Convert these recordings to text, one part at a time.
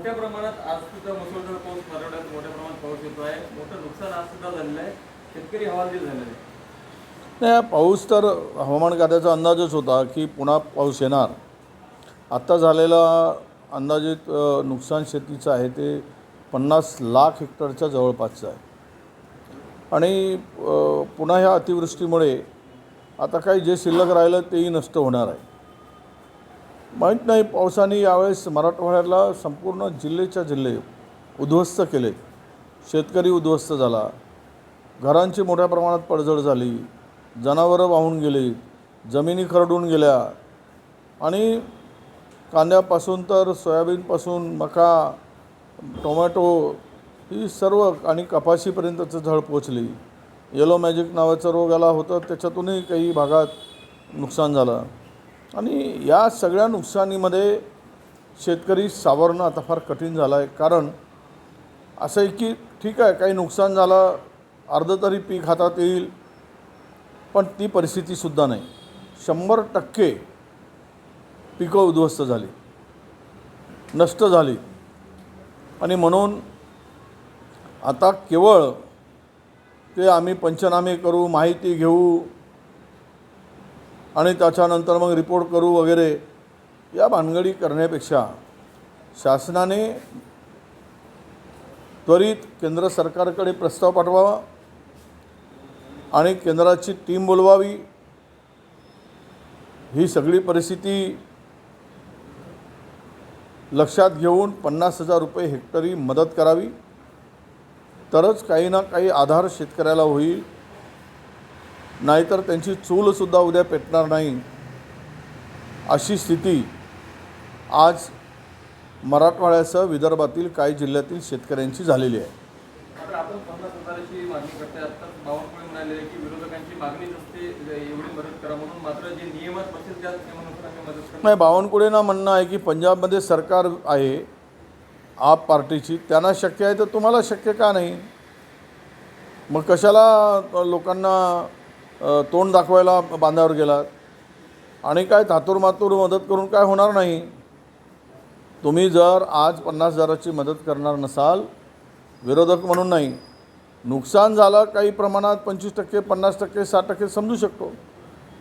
मोठ्या प्रमाणात आज सुद्धा मुसळधार पाऊस मराठवाड्यात मोठ्या प्रमाणात पाऊस येतो आहे. मोठं नुकसान आज सुद्धा झालेलं आहे. शेतकरी हवालदिल झालेले आहे नाही पाऊस तर हवामान खात्याचा अंदाजच होता की पुन्हा पाऊस येणार. आत्ता झालेला अंदाजित नुकसान शेतीचं आहे ते पन्नास लाख हेक्टरच्या जवळपासचं आहे. आणि पुन्हा ह्या अतिवृष्टीमुळे आता काही जे शिल्लक राहिलं तेही नष्ट होणार आहे. माहीत नाही पावसाने यावेळेस मराठवाड्याला संपूर्ण जिल्ह्याच्या जिल्हे उद्ध्वस्त केले. शेतकरी उद्ध्वस्त झाला. घरांची मोठ्या प्रमाणात पडझड झाली. जनावरं वाहून गेली. जमिनी खरडून गेल्या. आणि कांद्यापासून तर सोयाबीनपासून मका टोमॅटो ही सर्व आणि कपाशीपर्यंतचं झळ पोचली. येलो मॅजिक नावाचा रोग आला होता. त्याच्यातूनही काही भागात नुकसान झालं. आणि या सगळ्या नुकसानीमध्ये शेतकरी सावरणं आता फार कठीण झालं आहे कारण असं आहे की ठीक आहे काही नुकसान झालं अर्ध तरी पीक हातात येईल पण ती परिस्थितीसुद्धा नाही. शंभर टक्के पिकं उद्ध्वस्त झाली नष्ट झाली. आणि म्हणून आता केवळ ते आम्ही पंचनामे करू माहिती घेऊ आणि त्याच्यानंतर मग रिपोर्ट करू वगैरे या भानगडी करण्यापेक्षा शासनाने त्वरित केंद्र सरकारकडे प्रस्ताव पाठवावा आणि केंद्राची टीम बोलवावी. ही सगळी परिस्थिती लक्षात घेऊन पन्नास हजार रुपये हेक्टरी मदत करावी. तरच काही ना काही आधार शेतकऱ्याला होईल. नाहीतर त्यांची चूलसुद्धा उद्या पेटणार नाही. अशी स्थिती आज मराठवाड्यासह विदर्भातील काही जिल्ह्यातील शेतकऱ्यांची झालेली आहे. नाही बावनकुळेंना म्हणणं आहे की पंजाबमध्ये सरकार आहे आप पार्टीची. त्यांना शक्य आहे तर तुम्हाला शक्य का नाही? मग कशाला लोकांना तोंड दाखवायला बांधावर गेलात आणि काय धातूर मातूर मदत करून काय होणार नाही? तुम्ही जर आज पन्नास हजाराची मदत करणार नसाल विरोधक म्हणून नाही. नुकसान झालं काही प्रमाणात पंचवीस टक्के पन्नास टक्के साठ टक्के समजू शकतो.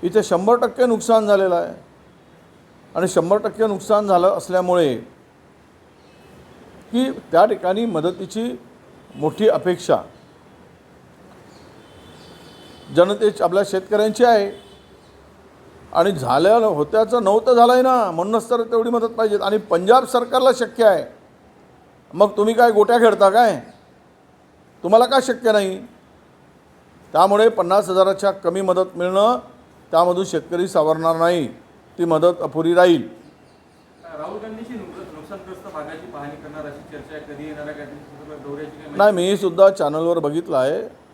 इथे शंभर टक्के नुकसान झालेलं आहे. आणि शंभर टक्के नुकसान झालं असल्यामुळे की त्या ठिकाणी मदतीची मोठी अपेक्षा जनतेची आपल्या शेतकऱ्यांची आहे. आणि झालं होत्याचं नव्हतं झालं आहे ना. म्हणूनच तर तेवढी मदत पाहिजे. आणि पंजाब सरकारला शक्य आहे. मग तुम्ही काय गोट्या खेळता काय? तुम्हाला का शक्य नाही? त्यामुळे पन्नास हजाराच्या कमी मदत मिळणं त्यामधून शेतकरी सावरणार नाही. ती मदत अपुरी राहील. राहुल नुकसानग्रस्त भागाची पाहणी करणार अशी चर्चा कधी येणार नाही मी सुद्धा चॅनलवर बघितलं आहे.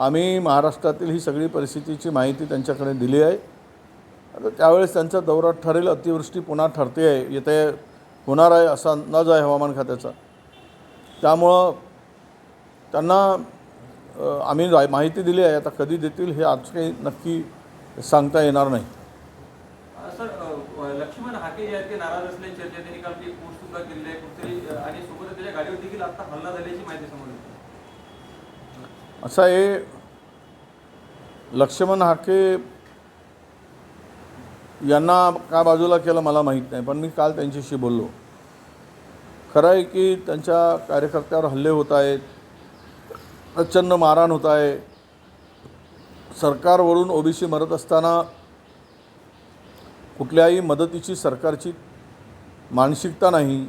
आम्ही महाराष्ट्रातील ही सगळी परिस्थितीची माहिती त्यांच्याकडे दिली आहे. आता त्यावेळेस त्यांचा दौरा ठरेल अतिवृष्टी पुन्हा ठरते आहे येते होणार आहे असा अंदाज आहे हवामान खात्याचा. त्यामुळं त्यांना आम्ही रा- माहिती दिली आहे आता कधी देतील हे आज काही नक्की सांगता येणार नाही. सर लक्ष्मण हाके जे आहेत ते नाराज असल्याची चर्चा त्यांनी काल ते पोस्ट सुद्धा केलेली आहे कुठेतरी आणि सोबतच त्याच्या गाडीवर देखील आता हल्ला झाल्याची माहिती समोर येते. असा आहे लक्ष्मण हाके यांना का बाजूला केलं मला माहीत नाही पण मी काल त्यांच्याशी बोललो. खरं आहे की त्यांच्या कार्यकर्त्यावर हल्ले होत आहेत प्रचंड मारहाण होत आहे. सरकारवरून ओबीसी मरत असताना कुठल्याही मदतीची सरकारची मानसिकता नाही.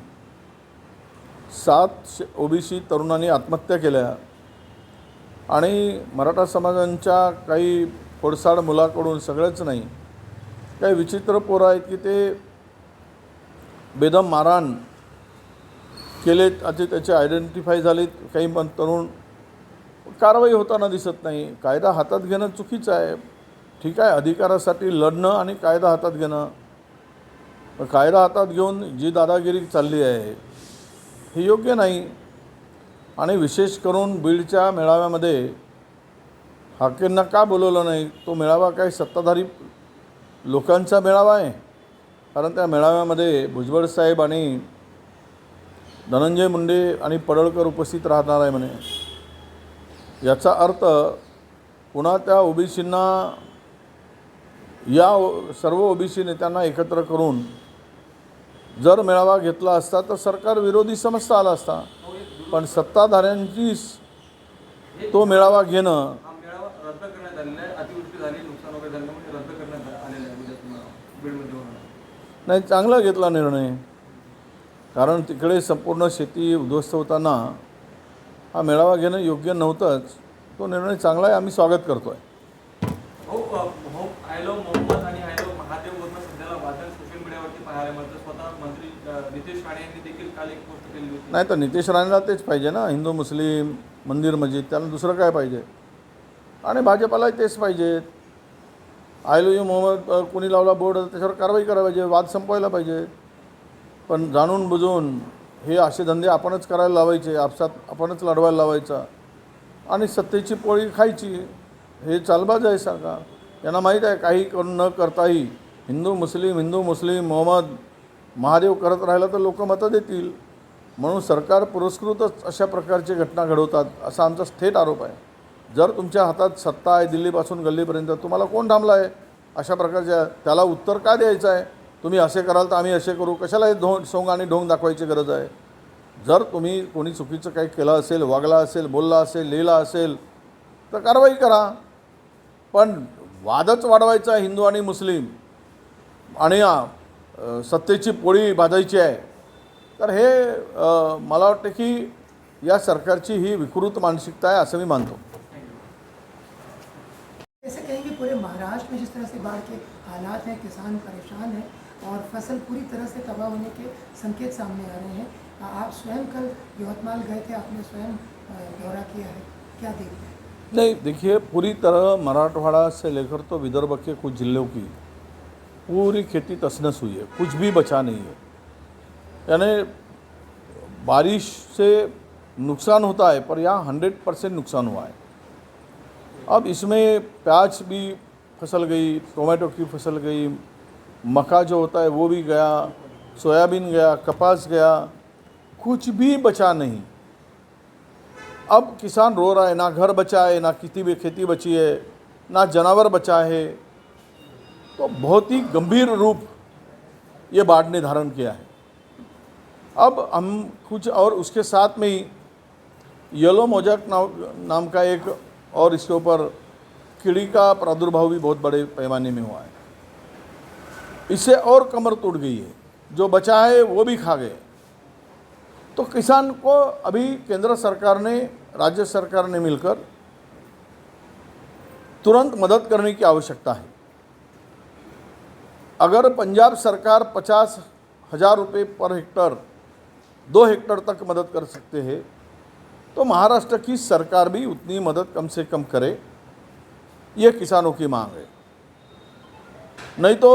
सात ओबीसी तरुणांनी आत्महत्या केल्या. आणि मराठा समाजांच्या काही खोडसाड मुलाकडून सगळंच नाही. काही विचित्र पोरं आहेत की ते बेदम मारहाण केलेत असे त्याचे आयडेंटिफाय झालेत. काही पण तरुण कारवाई होताना दिसत नाही. कायदा हातात घेणं चुकीचं आहे. ठीक आहे अधिकारासाठी लढणं आणि कायदा हातात घेणं. कायदा हातात घेऊन जी दादागिरी चालली आहे हे योग्य नाही. आणि विशेष करून बीडच्या मेळाव्यामध्ये हाकेंना का बोलवलं नाही? तो मेळावा काही सत्ताधारी लोकांचा मेळावा आहे. कारण त्या मेळाव्यामध्ये भुजबळ साहेब आणि धनंजय मुंडे आणि पडळकर उपस्थित राहणार आहे म्हणे. याचा अर्थ पुन्हा त्या ओबीसींना या ओ- सर्व ओबीसी नेत्यांना एकत्र करून जर मेळावा घेतला असता तर सरकार विरोधी समजता आला असता. पण सत्ताधाऱ्यांची तो मेळावा घेणं हा म्हणजे नाही चांगला घेतला निर्णय. कारण तिकडे संपूर्ण शेती उद्ध्वस्त होताना हा मेळावा घेणं योग्य नव्हतंच. तो निर्णय चांगला आहे आम्ही स्वागत करतो आहे हो अ, हो आयलो मोहम्मद आणि आयलो महादेववरनं सध्याला वादळ स्वतः मंत्री नितेश राणे यांनी देखील काल एक पोस्ट केली होती. नाही तर नितेश राणेला तेच पाहिजे ना. हिंदू मुस्लिम मंदिर मस्जिद त्याला दुसरं काय पाहिजे? आणि भाजपालाही तेच पाहिजेत आयलो यू मोहम्मद कोणी लावला बोर्ड त्याच्यावर कारवाई करायला पाहिजे वाद संपवायला पाहिजे. पण जाणून बुजून हे असे धंदे आपणच करायला लावायचे आपसात आपणच लढवायला लावायचा. आणि सत्तेची पोळी खायची हे चालबाज आहे सारखा. यांना माहीत आहे काही करून न करताही हिंदू मुस्लिम हिंदू मुस्लिम मोहम्मद महादेव करत राहिला तर लोक मतं देतील. म्हणून सरकार पुरस्कृतच अशा प्रकारची घटना घडवतात असा आमचा थेट आरोप आहे. जर तुमच्या हातात सत्ता आहे दिल्लीपासून गल्लीपर्यंत तुम्हाला कोण थांबला आहे अशा प्रकारच्या त्याला उत्तर का द्यायचं आहे? तुम्ही असे कराल तर आम्ही असे करू. कशाला हे ढोंग सोंग आणि ढोंग दाखवायची गरज आहे. जर तुम्ही कोणी चुकीचं काही केलं असेल वागला असेल बोलला असेल लिहिला असेल तर कारवाई करा. पण वादच वाढवायचा हिंदू आणि मुस्लिम. आणि सत्तेची पोळी भाजायची आहे. तर हे मला वाटतं की या सरकारची ही विकृत मानसिकता आहे असं मी मानतो. ऐसे कहेंगे पूरे महाराष्ट्र में जिस तरह से बाढ़ के हालात हैं किसान परेशान हैं और फसल पूरी तरह से तबाह होने के संकेत सामने आ रहे हैं आप स्वयं कल यवतमाल गए थे आपने स्वयं दौरा किया है क्या देखते हैं? नहीं देखिए पूरी तरह मराठवाड़ा से लेकर तो विदर्भ के कुछ जिलों की पूरी खेती तसनस हुई है, कुछ भी बचा नहीं है। यानी बारिश से नुकसान होता है, पर यहाँ हंड्रेड परसेंट नुकसान हुआ है। अब इसमें प्याज भी फ़सल गई, टोमेटो की फ़सल गई, मक्का जो होता है वो भी गया, सोयाबीन गया, कपास गया, कुछ भी बचा नहीं। अब किसान रो रहा है, ना घर बचा है, ना खेती भी खेती बची है, ना जानवर बचा है। तो बहुत ही गंभीर रूप ये बाढ़ ने धारण किया है। अब हम कुछ और उसके साथ में ही येलो मोजक नाम का एक और इसके ऊपर कीड़ी का प्रादुर्भाव भी बहुत बड़े पैमाने में हुआ है। इससे और कमर टूट गई है। जो बचा है वो भी खा गए। तो किसान को अभी केंद्र सरकार ने, राज्य सरकार ने मिलकर तुरंत मदद करने की आवश्यकता है। अगर पंजाब सरकार पचास हज़ार रुपये पर हेक्टर, दो हेक्टर तक मदद कर सकते हैं तो महाराष्ट्र की सरकार भी उतनी मदद कम से कम करे, ये किसानों की मांग है। नहीं तो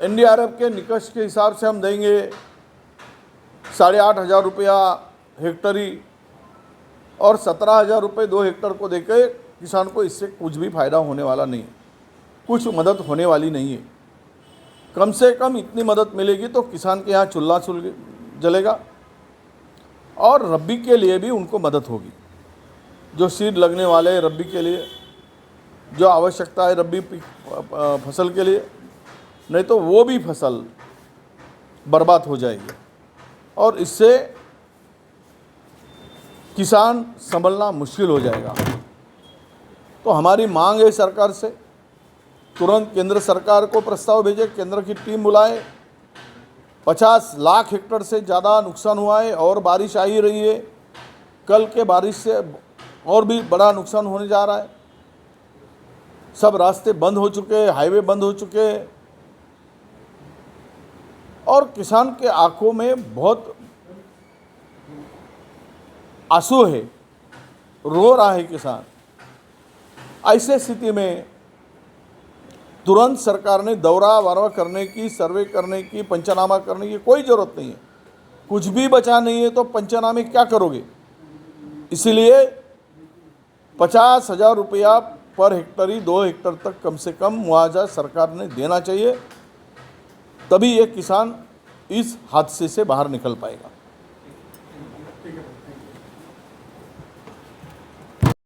एनडीआरएफ के निकष के हिसाब से हम देंगे साढ़े आठ हज़ार रुपया हेक्टरी और सत्रह हज़ार रुपये दो हेक्टर को देकर किसान को इससे कुछ भी फ़ायदा होने वाला नहीं है। कुछ मदद होने वाली नहीं है। कम से कम इतनी मदद मिलेगी तो किसान के यहाँ चूल्हा चुल जलेगा और रब्बी के लिए भी उनको मदद होगी। जो सीड लगने वाले हैं रब्बी के लिए, जो आवश्यकता है रब्बी फ़सल के लिए, नहीं तो वो भी फ़सल बर्बाद हो जाएगी। और इससे किसान संभलना मुश्किल हो जाएगा। तो हमारी मांग है सरकार से तुरंत केंद्र सरकार को प्रस्ताव भेजे, केंद्र की टीम बुलाए। पचास लाख हेक्टर से ज़्यादा नुकसान हुआ है और बारिश आ ही रही है। कल के बारिश से और भी बड़ा नुकसान होने जा रहा है। सब रास्ते बंद हो चुके हैं, हाईवे बंद हो चुके हैं। और किसान के आँखों में बहुत आँसू है। रो रहा है किसान। ऐसे स्थिति में तुरंत सरकार ने दौरा वारवा करने की, सर्वे करने की, पंचनामा करने की कोई ज़रूरत नहीं है। कुछ भी बचा नहीं है तो पंचनामे क्या करोगे? इसीलिए पचास हज़ार रुपया पर हेक्टर ही दो हेक्टर तक कम से कम मुआवजा सरकार ने देना चाहिए, तभी ये किसान इस हादसे से बाहर निकल पाएगा।